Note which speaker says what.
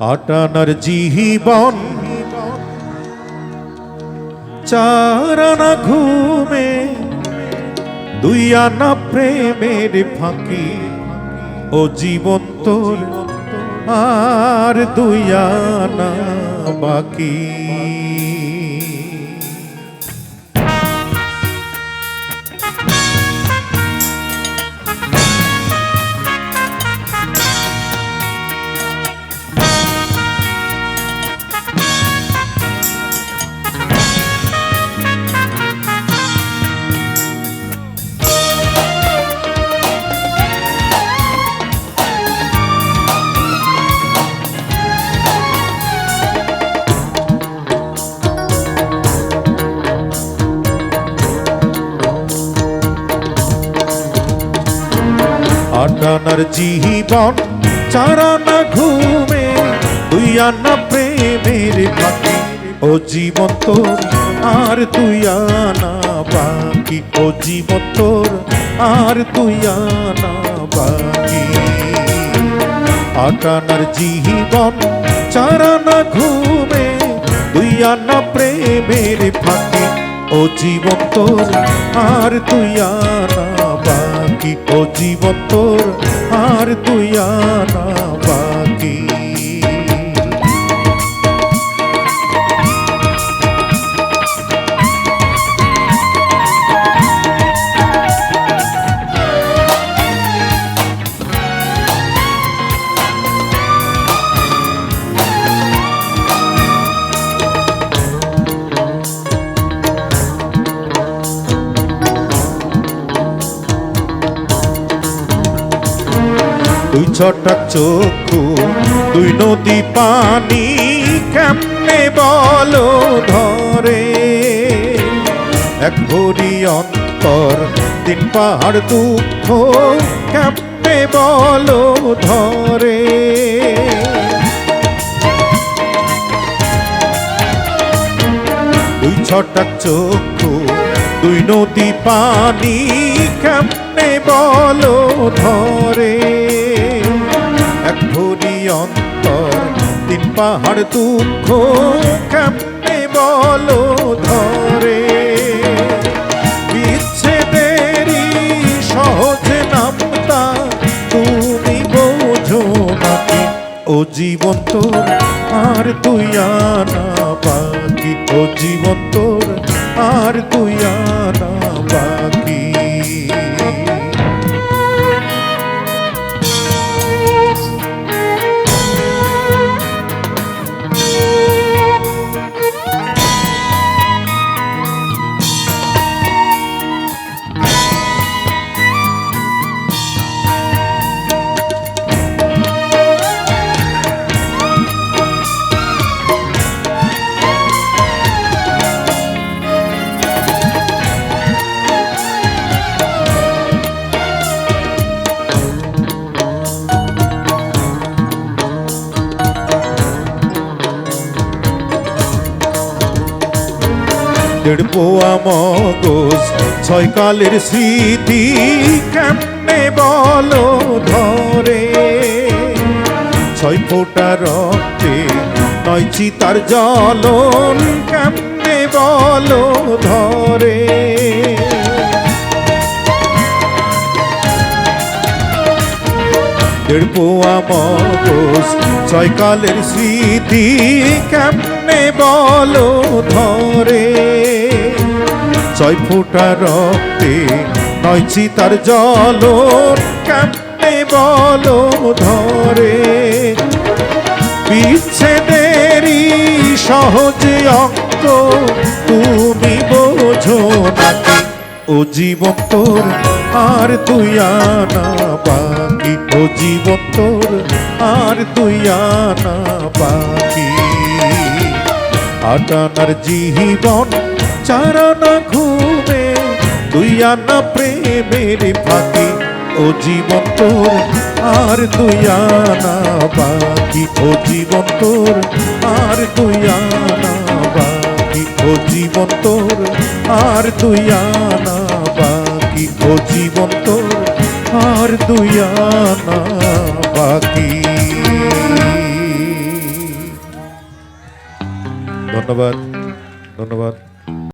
Speaker 1: আটানার জীবন। চারানা ঘুমে দুইয়ানা প্রেমের ফাঁকি ও জীবন তোর আর দুইয়ানা বাকি। আটানার জীবন চারানা ঘুমে দুই আনা প্রেমের ফাঁকি। ও জীবন তোর, আর তুই আনা বাকি। ও জীবন তোর, আর তুই আনা বাকি। আটানার জীবন চারানা ঘুমে দুই আনা প্রেমের ফাঁকি। ও জীবন তোর, আর তুই আনা বাকি। ও জীবন তোর আর তুই আনা দুই ছটাক চক্ষু, দুই নদী পানি, কেমনে বলো ধরে? এক ভরি অন্তর, তিন পাহাড় দুঃখ, কেমনে বলো ধরে? দুই ছটাক চক্ষু, দুই নদী পানি, কেমনে বলো ধরে? তিন পাহাড় দুঃখ, কেমনে বলো ধরে? বিচ্ছেদেরই সহজ নামতা তুমি বোঝো নাকি? ও জীবন তোর, আর তুই আনা বাকি। ও জীবন তোর, আর তুই আনা দেড় পোয়া মগজ ছয় কালের স্মৃতি কেমনে বলো ধরে? ছয় ফোঁটা রক্তে নয় চিতার জ্বলন কেমনে বলো ধরে? দেড় পোয়া মগজ ছয় কালের স্মৃতি কেমনে বলো ধরে। ছয় ফোঁটা রক্তে নয় চিতার জল কেমনে বলো ধরে। পিছে বিচ্ছেদেরই সহজে অঙ্ক তুমি বোঝো নাকি ও জীবন তোর আর তুই আনা বাকি। ও জীবন তোর আর তুই আনা বাকি। আটানার জীবন, চারানা ঘুমে তুই আনা প্রেমের ফাঁকি, ও জীবন তোর, আর তুই আনা বাকি। ও জীবন তোর, আর তুই আনা বাকি। ও জীবন তোর, আর তুই আনা বাকি। ও জীবন তোর, আর দুই আনা বাকি। ধন্যবাদ। ধন্যবাদ।